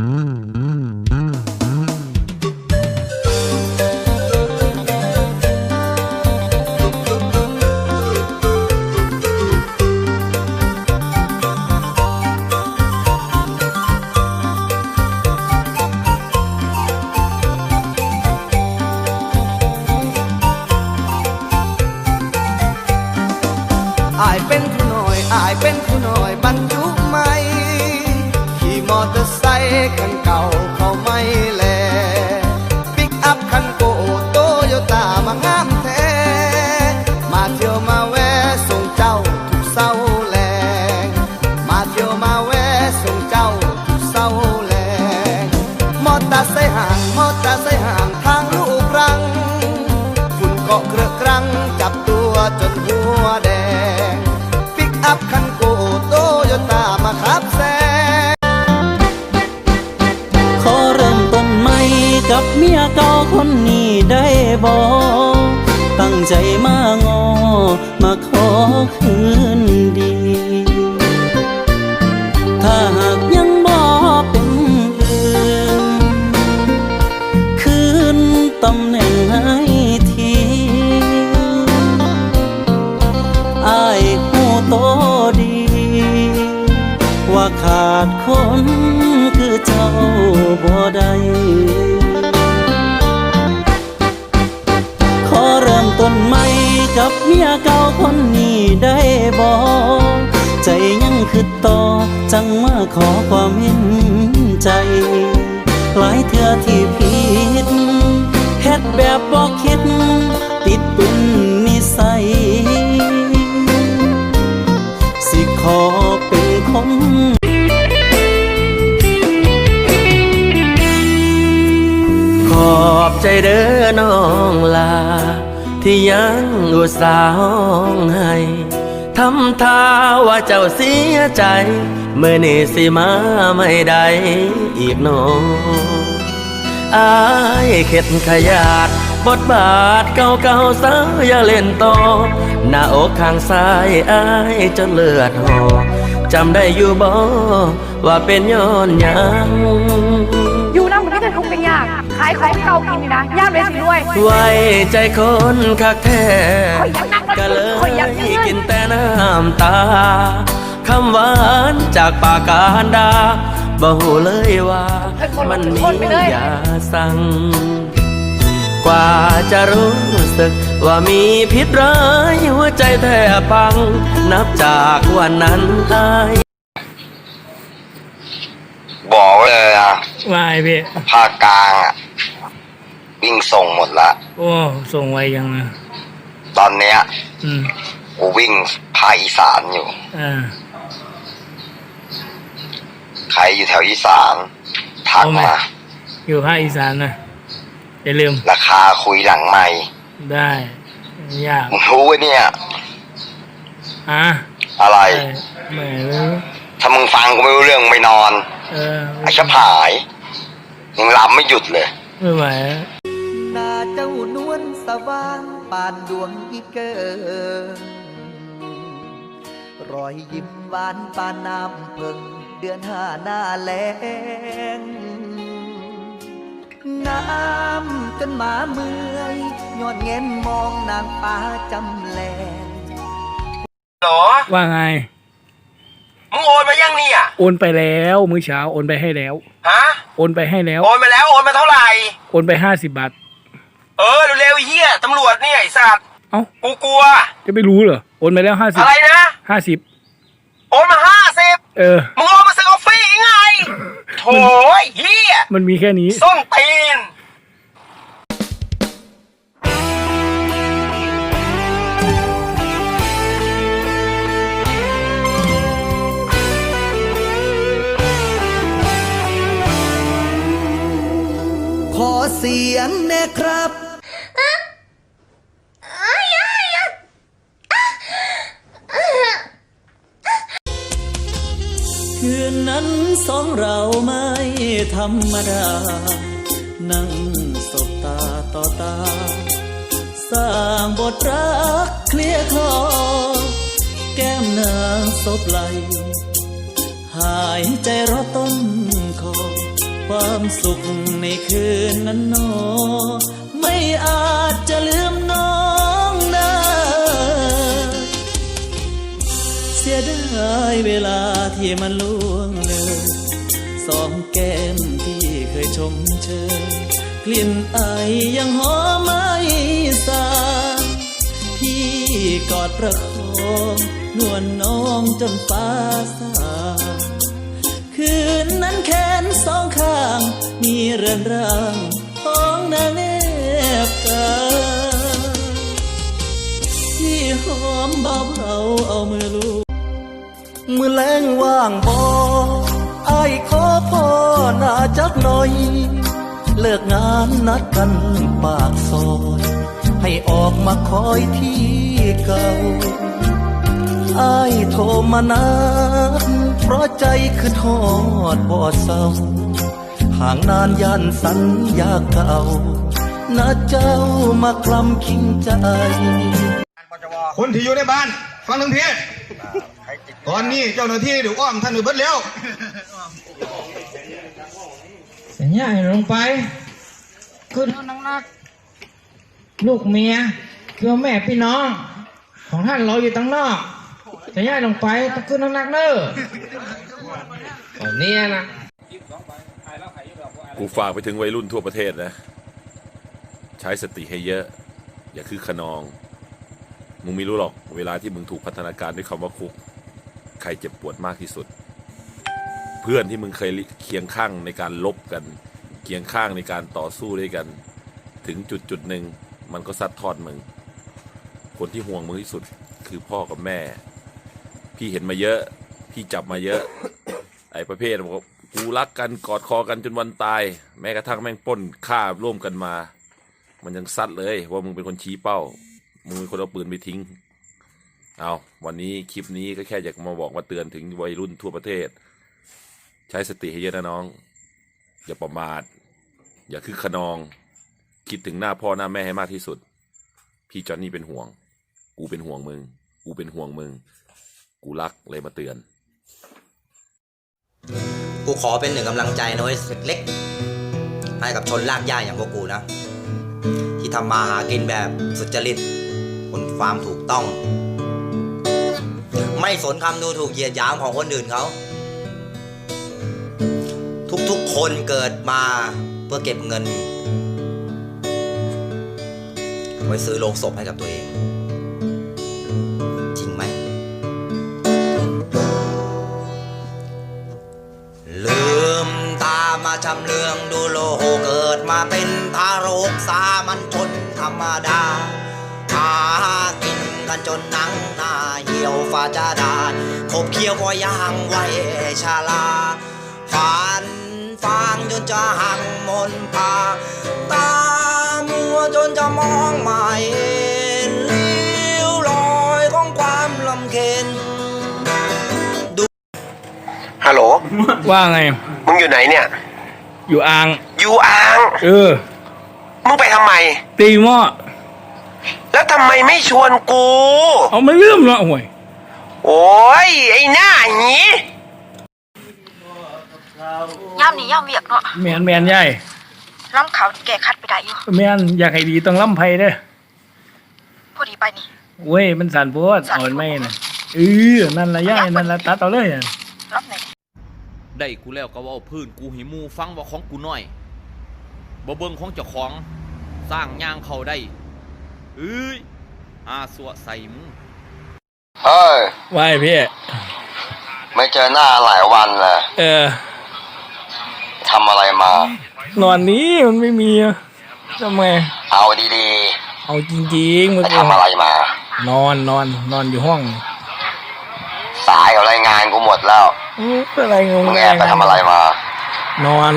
อายเป็นผู้น้อยอายเป็นผู้น้อยบรรจุให มอเตอร์ไซค์คันเก่าเขาไม่แล ปิกอัพคันโกโตโยต้ามางามแท้ มาเที่ยวมาแวะส่งเจ้าทุกเศร้าแลง มาเที่ยวมาแวะส่งเจ้าทุกเศร้าแลง มอเตอร์ไซค์ห่างมอเตอร์ไซค์ห่างทางลูกรัง ฝุ่นเกาะเครือครั้งจับตัวจนหัวแดง เมียเก่าคนนี้ได้บ่ตั้งใจมางอ มาขอคืนดี ถ้าหากยังบ่เป็นอื่น คืนตำแหน่งให้ทีอายหูโตดี ว่าขาดคนคือเจ้าบ่ได้ กับเมียเก่าคนนี้ได้บ่ใจยังคือต่อจังมาขอความเห็นใจ หลายเทื่อที่ผิดเฮ็ดแบบบ่คิด ติดเป็นนิสัย สิขอเป็นคนขอบใจเด้อน้องลา ที่ยังอุตส่าห์ให้ทำท่าว่าเจ้าเสียใจ เมื่อนี่สิมาไม่ได้อีกน้องอายเข็ดขยาด บทบาทเก่าๆซะอย่าเล่นต่อหน้าอกข้างซ้ายอายจนเลือดหอจำได้อยู่บ่ว่าเป็นย้อนยัง ขายของเก่ากินนี่นะยากเลยสิด้วยไว้ใจคนคักแท้ข่อยอยากนั่งรถก็เลยข่อยอยากยืนกินแต่น้ำตา คำหวานจากปากการดาบ่หูเลยว่า มันมียาสั่ง กว่าจะรู้สึกว่ามีพิษร้ายหัวใจแทบพัง นับจากวันนั้นอาย บอกไว้เลยนะวายพี่ภาคกลางอะ วิ่งส่งหมดละ โอ้ส่งไวยังนะตอนเนี้ย อืมกูวิ่งภาคอีสานอยู่ อ่าใครอยู่แถวอีสานทักเอาไหมมา อยู่ภาคอีสานนะอย่าลืม ราคาคุยหลังไม่ได้ยากมึงรู้ไว้เนี่ยอะอะไรได้ไม่รู้ถ้ามึงฟังกูไม่รู้เรื่องไม่นอน เออไอ้ชะผาย ยังรำไม่หยุดเลย ไม่ไหว หน้าเจ้านวลสว่างปานดวงอีเกิงรอยยิ้มหวานปานน้ำเพิงเดือนห้าหน้าแลงน้ำจนหมาเมื่อยย้อนเง้นมองนางฟ้าจำแลงหรอว่าไง มึงโอนมายังเนี่ย โอนไปแล้วมื้อเช้าโอนไปให้แล้ว ฮะ โอนไปให้แล้ว โอนมาแล้ว โอนมาเท่าไหร่ โอนไปห้าสิบบาท เออเร็วๆไอ้เฮียตำรวจเนี่ยไอ้สัตว์เอ้ากูกลัว จะไม่รู้เหรอโอนไปแล้วห้าสิบอะไรนะ ห้าสิบโอนมาห้าสิบเออ มึงโอนมาซื้อกาแฟไงโถ่ไอ้เฮียมันมีแค่นี้ ส้นตีน เสียงแน่ครับคืนนั้นสองเราไม่ธรรมดา นั่งสบตาต่อตา สร้างบทรักเคลียร์คลอ แก้มนางศพไหล หายใจรอต้น ความสุขในคืนนั้นหนอไม่อาจจะลืมน้องได้เสียดายเวลาที่มันล่วงเลยสองแก้มที่เคยชมเชยกลิ่นไอยังหอมไม่สาพี่กอดประคองนวลน้องจนฟ้าสาง คืนนั้นแขนสองข้าง มีเรือนร่างของนางแนบกายพี่หอมเบาเบาเอามือลูบมือแรงว่างบอไอ้ขอพ่อหน้าจักหน่อย เลิกงานนัดกันปากซอยให้ออกมาคอยที่เก่าไอ้โทรมานัด ราะใจคือทอดบ่เศร้าห่างนานยันสัญญาเก่านะเจ้ามาคลำคิงใจคนที่อยู่ในบ้าน ฟังหนึ่งทีตอนนี้เจ้าหน้าที่เดี๋ยวอ้อมท่านอยู่เบิดแล้วสัญญาให้ลงไปขึ้นนักๆลูกเมียคือแม่พี่น้อง ของท่านรออยู่ตั้งนอก สัญญาให้ลงไปต้องขึ้นนักเนอะตอนนี้นะกูฝากไปถึงวัยรุ่นทั่วประเทศนะ ใช้สติให้เยอะ อย่าคือขนอง มึงไม่รู้หรอก เวลาที่มึงถูกพัฒนาการด้วยคำว่าคุก ใครเจ็บปวดมากที่สุด เพื่อนที่มึงเคยเคียงข้างในการลบกัน เคียงข้างในการต่อสู้ด้วยกัน ถึงจุดจุดหนึ่งมันก็ซัดทอดมึง คนที่ห่วงมึงที่สุดคือพ่อกับแม่ พี่เห็นมาเยอะ พี่จับมาเยอะ ไอ้ประเภทบอกกูรักกันกอดคอกันจนวันตาย แม้กระทั่งแม่งป้นฆ่าร่วมกันมา มันยังซัดเลยว่ามึงเป็นคนชี้เป้า มึงเป็นคนเอาปืนไปทิ้ง เอาวันนี้คลิปนี้ก็แค่อยากมาบอกมาเตือนถึงวัยรุ่นทั่วประเทศ ใช้สติให้เยอะนะน้อง อย่าประมาท อย่าคือขนอง คิดถึงหน้าพ่อหน้าแม่ให้มากที่สุด พี่จอนนี่เป็นห่วง กูเป็นห่วงมึง กูเป็นห่วงมึง กูรักเลยมาเตือน กูขอเป็นหนึ่งกำลังใจน้อยเล็กๆให้กับชนลากย่าอย่างพวกกูนะ ที่ทำมาหากินแบบสุจริตบนความถูกต้อง ไม่สนคำดูถูกเหยียดหยามของคนอื่นเขาทุกๆคนเกิดมาเพื่อเก็บเงิน ไว้ซื้อโลงศพให้กับตัวเองจริง มาชำเลืองดูโลกเกิดมาเป็นทารกสามัญชนธรรมดาหากินกันจนหนังหน้าเหี่ยวฟ้าจะดานขบเคี้ยวก็ย่างไว้ชาลาฝันฟางจนจะหังมนพาตามัวจนจะมองไม่เห็นลิ้วรอยของความลำเค็นฮัลโหล ว่าไง มึงอยู่ไหนเนี่ย อยู่อ่าง อยู่อ่าง เออ มึงไปทำไม ตีหม้อแล้วทำไมไม่ชวนกู เอาไม่ลืมเนาะห่วยโอ้ย ไอ้หน้าหนีย่ามนี้ย่ามเวียกเนาะแมนแมนใหญ่ล้ำเขาแก่คัดไปได้อยู่แมนอยากให้ดีต้องล่ำไพ่เด้อพอดีไปนี่ เว้ยมันสั่นโพดเอามันไม่น่ะเออนั่นละย่ายนั่นละตัดเอาเลยน่ะรับไหน ได้กูแล้วก็เว่าพื้นกูหิมูฟังว่าของกูน้อยบ่เบิ่งของเจ้าของสร้างย่างเขาได้เอ้ยอาสัวใส่มึงเฮ้ยไหว้พี่ ไม่เจอหน้าหลายวันเลยเออทำอะไรมา นอนนี้มันไม่มีอะทำไมเอาดีเอาจริงๆๆมันไปทำอะไรมา นอนนอนนอนอยู่ห้อง สายกับรายงานกูหมดแล้วเอออะไรงงมึงแอบไปทำอะไรมา นอน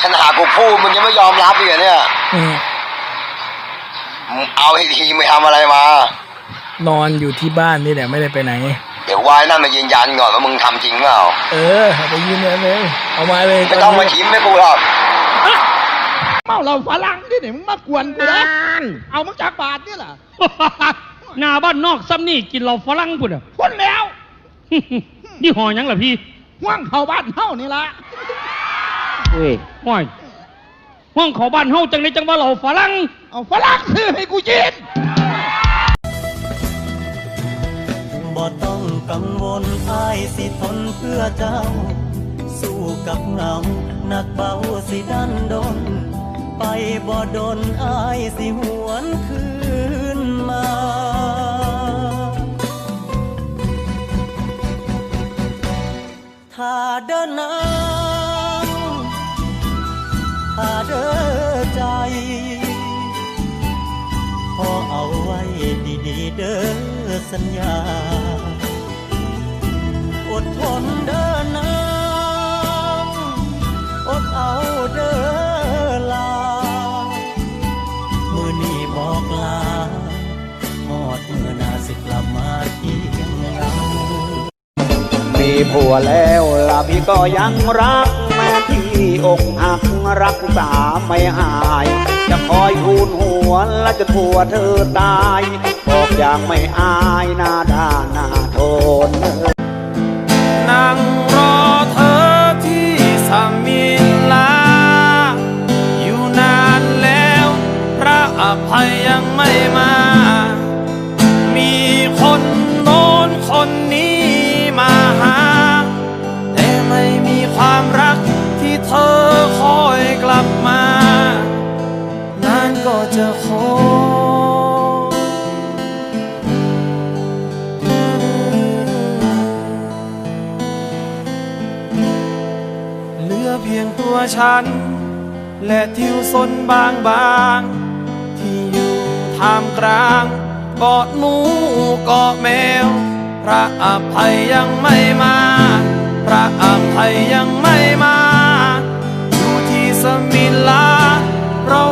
ฉันหากูพูดมึงยังไม่ยอมรับอีกเหรอเนี่ยอืมมึงเอาให้ทีไม่ทำอะไรมา นอนอยู่ที่บ้านนี่แหละไม่ได้ไปไหน เดี๋ยววายนั่นมายืนยันก่อนว่ามึงทำจริงเปล่า เออเอาไปยืนเลยเอามาเลยไม่ต้องมาชิมให้กูหรอกเมาเราฝรั่งที่ไหนมึงมากวนกูนะเอามึงจากบาทนี่เหรอหน้าบ้านนอกซ้ำนี่กินเราฝรั่งปุ่นอะคนแล้ว นี่ห่อหยังล่ะพี่ห่วงเข้าบ้านเฮานี่ละเฮ้ยห้อยห้องเขาบ้านเฮาจังเลยจังว่าเราฝรั่ง เอาฝรั่งซื้อให้กูกิน บ่ต้องกังวลอายสิทนเพื่อเจ้า สู้กับเหงาหนักเบาสิดันดน ไปบ่ดนอายสิหวนคืน ดินนางหาเดินใจ ขอเอาไว้ดีๆเด้อสัญญา อดทนเดิน ผัวแล้วล่ะพี่ก็ยังรักแม้ที่อกหักรักษาไม่หาย จะคอยทูนหัวและจะทัวเธอตายบอกอย่างไม่อายหน้าด้านหน้าทนนั่งรอเธอที่สามินลา อยู่นานแล้ว พระอภัยยังไม่มา จะขอ เหลือเพียงตัวฉัน และทิวสนบางบาง ที่อยู่ท่ามกลางเกาะหนูเกาะแมว พระอภัยยังไม่มา พระอภัยยังไม่มา อยู่ที่สมิลาเรา